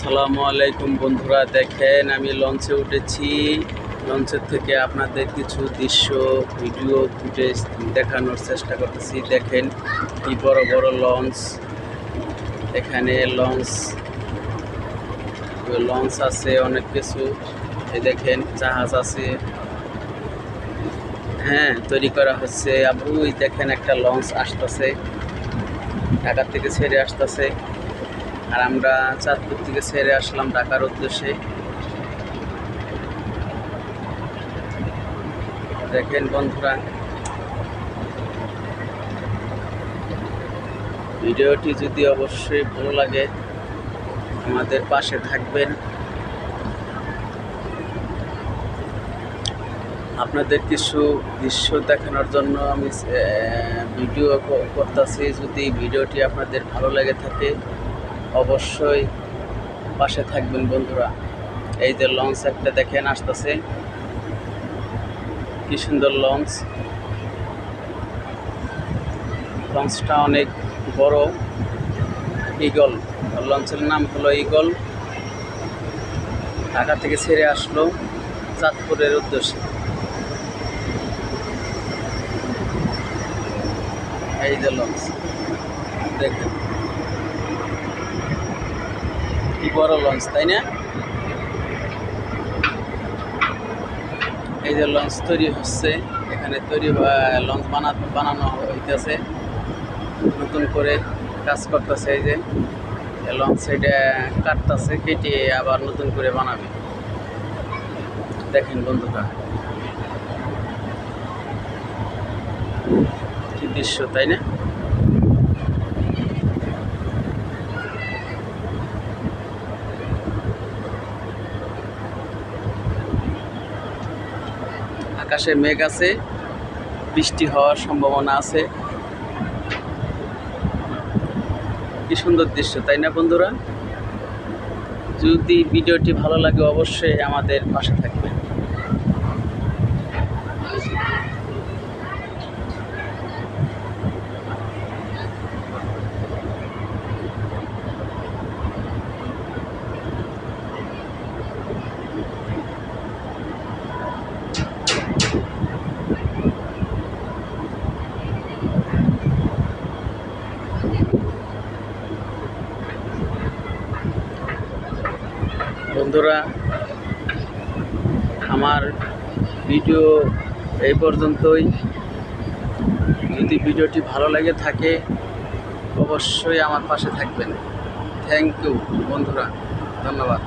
আসসালামু আলাইকুম বন্ধুরা, দেখেন আমি লঞ্চে উঠেছি। লঞ্চের থেকে আপনাদের কিছু দৃশ্য, ভিডিও, ফুটেজ দেখানোর চেষ্টা করতেছি। দেখেন কি বড় বড় লঞ্চ। এখানে লঞ্চ লঞ্চ আছে অনেক কিছু। দেখেন জাহাজ আছে। হ্যাঁ তৈরি করা হচ্ছে। আবু দেখেন একটা লঞ্চ আসতেছে। ঢাকার থেকে ছেড়ে আসতেছে। আর আমরা চাঁদপুর থেকে ছেড়ে আসলাম ঢাকার উদ্দেশ্যে। দেখেন বন্ধুরা। ভিডিওটি যদি অবশ্যই ভালো লাগে, আমাদের পাশে থাকবেন। আপনাদের কিছু দৃশ্য দেখানোর জন্য আমি ভিডিও করতেছি। যদি ভিডিওটি আপনাদের ভালো লেগে থাকে অবশ্যই পাশে থাকবেন বন্ধুরা। এই যে লঞ্চ একটা দেখেন, আসতেছে। কি সুন্দর লঞ্চ। লঞ্চটা অনেক বড় ইগল লঞ্চের নাম হলো ইগল ঢাকা থেকে ছেড়ে আসলো চাঁদপুরের উদ্দেশ্যে। এই যে লঞ্চ। দেখেন। কি বড় লঞ্চ, তাই না? এই যে লঞ্চ তৈরি হচ্ছে, এখানে তৈরি লঞ্চ বানা, বানানো হইতেছে। নতুন করে কাজ করতেছে এই যে লঞ্চ এটা কাটতেছে, কেটে আবার নতুন করে বানাবে। দেখেন বন্ধুরা, কি দৃশ্য, তাই না? আকাশে মেঘ আছে, বৃষ্টি হওয়ার সম্ভাবনা আছে। কি সুন্দর দৃশ্য, তাই না বন্ধুরা? যদি ভিডিওটি ভালো লাগে, অবশ্যই আমাদের পাশে থাকবেন বন্ধুরা, আমার ভিডিও এই পর্যন্তই। যদি ভিডিওটি ভালো লাগে থাকে, অবশ্যই আমার পাশে থাকবেন। থ্যাংক ইউ বন্ধুরা। ধন্যবাদ।